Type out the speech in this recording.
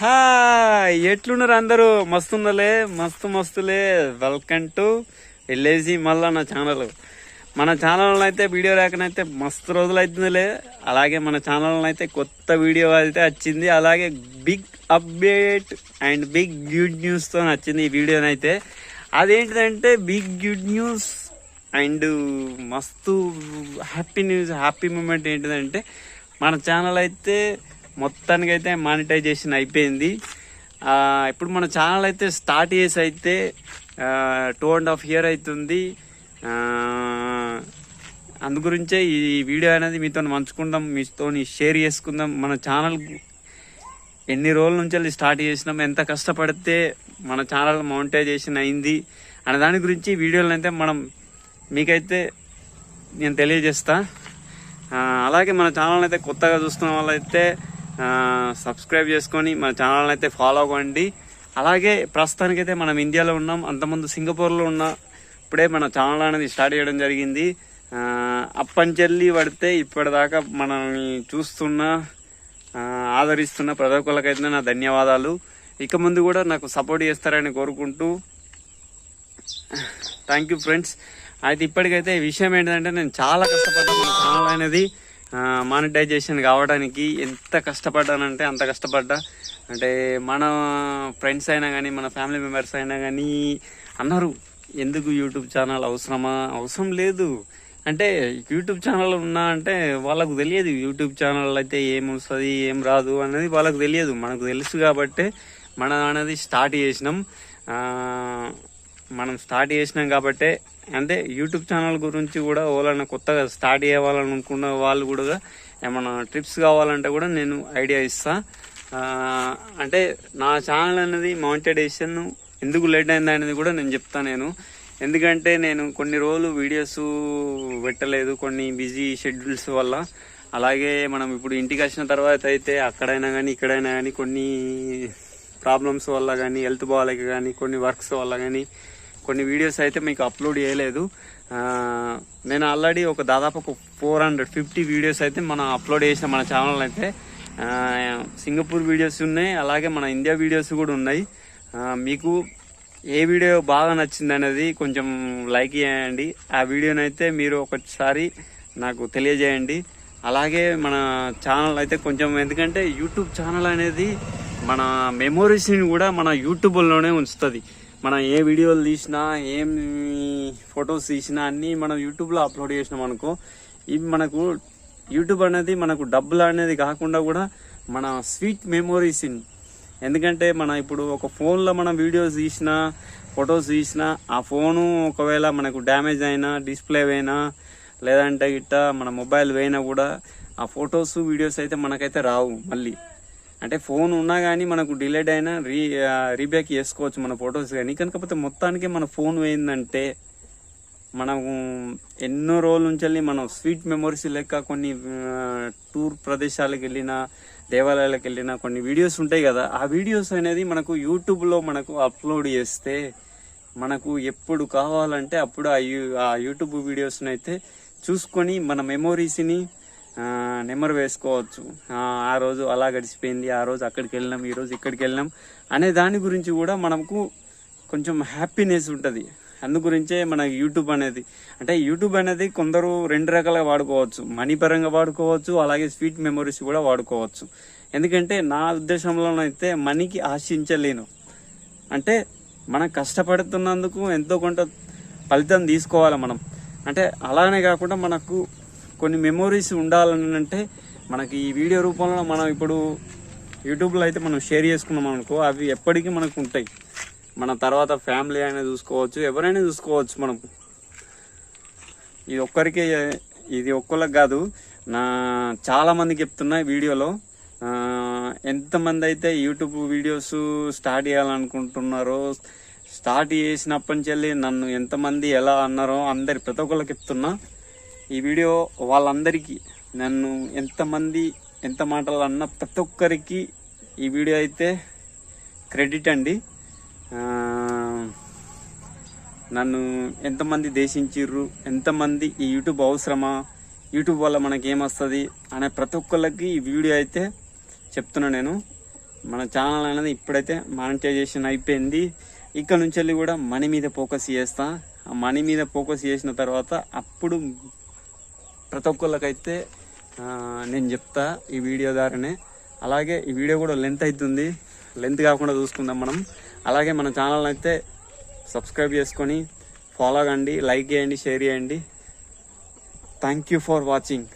Hi ఎట్లున్నారు అందరూ? మస్తుందలే మస్తు మస్తులే. వెల్కమ్ టు ఎల్ఏజీ మళ్ళా నా ఛానల్ మన ఛానల్ అయితే వీడియో రాకనైతే మస్తు రోజులు అవుతుందిలే అలాగే మన ఛానల్ అయితే కొత్త వీడియో అయితే వచ్చింది. అలాగే big update and big good న్యూస్తో వచ్చింది ఈ వీడియోనైతే అదేంటిదంటే బిగ్ గుడ్ న్యూస్ అండ్ మస్తు హ్యాపీ న్యూస్ హ్యాపీ మూమెంట్ ఏంటిదంటే మన ఛానల్ అయితే మొత్తానికి అయితే మానిటైజేషన్ అయిపోయింది ఇప్పుడు మన ఛానల్ అయితే స్టార్ట్ చేసి అయితే టూ అండ్ హాఫ్ ఇయర్ అవుతుంది అందు గురించే ఈ వీడియో అనేది మీతో పంచుకుందాం మీతో షేర్ చేసుకుందాం. మన ఛానల్ ఎన్ని రోజుల నుంచి వెళ్ళి స్టార్ట్ చేసినాం ఎంత కష్టపడితే మన ఛానల్ మౌంటైజేషన్ అయింది అనే దాని గురించి వీడియోలను అయితే మనం మీకైతే నేను తెలియజేస్తా. అలాగే మన ఛానల్ అయితే కొత్తగా చూస్తున్న వాళ్ళైతే సబ్స్క్రైబ్ చేసుకొని మన ఛానల్ అయితే ఫాలో అవ్వండి. అలాగే ప్రస్తుతానికైతే మనం ఇండియాలో ఉన్నాం. అంతకుముందు సింగపూర్లో ఉన్న ఇప్పుడే మన ఛానల్ అనేది స్టార్ట్ చేయడం జరిగింది. అప్పంచెల్లి పడితే ఇప్పటిదాకా మనల్ని చూస్తున్న ఆదరిస్తున్న ప్రతి ఒక్కరికైతే నా ధన్యవాదాలు. ఇక ముందు కూడా నాకు సపోర్ట్ చేస్తారని కోరుకుంటూ థ్యాంక్ యూ ఫ్రెండ్స్ అయితే ఇప్పటికైతే విషయం ఏంటంటే నేను చాలా కష్టపడ్డాను ఛానల్ అనేది. మానిటైజేషన్ కావడానికి ఎంత కష్టపడ్డానంటే అంత కష్టపడ్డా. అంటే మన ఫ్రెండ్స్ అయినా కానీ మన ఫ్యామిలీ మెంబర్స్ అయినా కానీ అన్నారు ఎందుకు యూట్యూబ్ ఛానల్ అవసరమా? అవసరం లేదు. అంటే యూట్యూబ్ ఛానల్ ఉన్నా అంటే వాళ్ళకు తెలియదు యూట్యూబ్ ఛానల్ అయితే ఏం వస్తుంది ఏం రాదు అనేది వాళ్ళకు తెలియదు. మనకు తెలుసు కాబట్టి మనం అనేది స్టార్ట్ చేసినాం. మనం స్టార్ట్ చేసినాం కాబట్టే అంటే యూట్యూబ్ ఛానల్ గురించి కూడా ఎవరైనా కొత్తగా స్టార్ట్ చేయాలనుకున్న వాళ్ళు కూడా ఏమైనా ట్రిప్స్ కావాలంటే కూడా నేను ఐడియా ఇస్తా. అంటే నా ఛానల్ అనేది మౌంటైడేషన్ ఎందుకు లేట్ అయింది అనేది కూడా నేను చెప్తాను నేను. ఎందుకంటే నేను కొన్ని రోజులు వీడియోస్ పెట్టలేదు కొన్ని బిజీ షెడ్యూల్స్ వల్ల. అలాగే మనం ఇప్పుడు ఇంటికి వచ్చిన తర్వాత అయితే అక్కడైనా కానీ ఇక్కడైనా కానీ కొన్ని ప్రాబ్లమ్స్ వల్ల కానీ హెల్త్ బాగాలేక కానీ కొన్ని వర్క్స్ వల్ల కానీ కొన్ని వీడియోస్ అయితే మీకు అప్లోడ్ చేయలేదు. నేను ఆల్రెడీ ఒక దాదాపు ఒక ఫోర్ హండ్రెడ్ ఫిఫ్టీ వీడియోస్ అయితే మనం అప్లోడ్ చేసిన మన ఛానల్ అయితే. సింగపూర్ వీడియోస్ ఉన్నాయి అలాగే మన ఇండియా వీడియోస్ కూడా ఉన్నాయి. మీకు ఏ వీడియో బాగా నచ్చింది అనేది కొంచెం లైక్ చేయండి. ఆ వీడియోని అయితే మీరు ఒకసారి నాకు తెలియజేయండి. అలాగే మన ఛానల్ అయితే కొంచెం ఎందుకంటే యూట్యూబ్ ఛానల్ అనేది మన మెమోరీస్ని కూడా మన యూట్యూబ్లోనే ఉంచుతుంది. మనం ఏ వీడియోలు తీసినా ఏం ఫొటోస్ తీసినా అన్నీ మనం యూట్యూబ్లో అప్లోడ్ చేసినాం అనుకో ఇవి మనకు యూట్యూబ్ అనేది మనకు డబ్బులు అనేది కాకుండా కూడా మన స్వీట్ మెమోరీస్ ఎందుకంటే మన ఇప్పుడు ఒక ఫోన్లో మనం వీడియోస్ తీసినా ఫొటోస్ తీసినా ఆ ఫోను ఒకవేళ మనకు డ్యామేజ్ అయినా డిస్ప్లే అయినా లేదంటే గిట్ట మన మొబైల్ పోయినా కూడా ఆ ఫొటోస్ వీడియోస్ అయితే మనకైతే రావు మళ్ళీ. అంటే ఫోన్ ఉన్నా కానీ మనకు డిలేట్ అయినా రీ రీబ్యాక్ చేసుకోవచ్చు మన ఫొటోస్ కానీ కనుకపోతే మొత్తానికి మన ఫోన్ పోయిందంటే మనము ఎన్నో రోజుల నుంచి వెళ్ళి మనం స్వీట్ మెమొరీస్ లెక్క కొన్ని టూర్ ప్రదేశాలకు వెళ్ళిన దేవాలయాలకు వెళ్ళిన కొన్ని వీడియోస్ ఉంటాయి కదా. ఆ వీడియోస్ అనేది మనకు యూట్యూబ్లో మనకు అప్లోడ్ చేస్తే మనకు ఎప్పుడు కావాలంటే అప్పుడు ఆ యూ ఆ యూట్యూబ్ వీడియోస్ని అయితే చూసుకొని మన మెమొరీస్ని నెంబర్ వేసుకోవచ్చు. ఆ, రోజు అలా గడిచిపోయింది ఆ రోజు అక్కడికి వెళ్ళినాం ఈరోజు ఇక్కడికి వెళ్ళినాం అనే దాని గురించి కూడా మనకు కొంచెం హ్యాపీనెస్ ఉంటుంది. అందు గురించే మన యూట్యూబ్ అనేది అంటే యూట్యూబ్ అనేది కొందరు రెండు రకాలుగా వాడుకోవచ్చు. మనీ పరంగా వాడుకోవచ్చు అలాగే స్వీట్ మెమొరీస్ కూడా వాడుకోవచ్చు. ఎందుకంటే నా ఉద్దేశంలోనైతే మనీకి ఆశించలేను. అంటే మనం కష్టపడుతున్నందుకు ఎంతో కొంత ఫలితం తీసుకోవాలి మనం. అంటే అలానే కాకుండా మనకు కొన్ని మెమొరీస్ ఉండాలని అంటే మనకి ఈ వీడియో రూపంలో మనం ఇప్పుడు యూట్యూబ్లో అయితే మనం షేర్ చేసుకున్నాం అనుకో అవి ఎప్పటికీ మనకు ఉంటాయి. మన తర్వాత ఫ్యామిలీ అయినా చూసుకోవచ్చు ఎవరైనా చూసుకోవచ్చు మనం ఇది ఒక్కరికే ఇది ఒక్కరికి కాదు నా చాలామంది చెప్తున్నా వీడియోలో ఎంతమంది అయితే యూట్యూబ్ వీడియోస్ స్టార్ట్ చేయాలనుకుంటున్నారో స్టార్ట్ చేసినప్పటి నుంచి వెళ్ళి నన్ను ఎంతమంది ఎలా అన్నారో అందరి ప్రతి ఒక్కరికి చెప్తున్నా. ఈ వీడియో వాళ్ళందరికీ నన్ను ఎంతమంది ఎంత మాటలు అన్న ప్రతి ఒక్కరికి ఈ వీడియో అయితే క్రెడిట్ అండి. నన్ను ఎంతమంది దేశించిర్రు ఎంతమంది ఈ యూట్యూబ్ అవసరమా యూట్యూబ్ వల్ల మనకి ఏమొస్తుంది అనే ప్రతి ఒక్కళ్ళకి ఈ వీడియో అయితే చెప్తున్నా నేను. మన ఛానల్ అనేది ఇప్పుడైతే మానిటైజేషన్ అయిపోయింది. ఇక్కడ నుంచి వెళ్ళి కూడా మనీ మీద ఫోకస్ చేస్తా. ఆ మనీ మీద ఫోకస్ చేసిన తర్వాత అప్పుడు ప్రతి ఒక్కళ్ళకైతే నేను చెప్తా ఈ వీడియో ద్వారానే. అలాగే ఈ వీడియో కూడా లెంత్ అవుతుంది లెంత్ కాకుండా చూసుకుందాం మనం. అలాగే మన ఛానల్ అయితే సబ్స్క్రైబ్ చేసుకొని ఫాలో కండి లైక్ చేయండి షేర్ చేయండి. Thank you for watching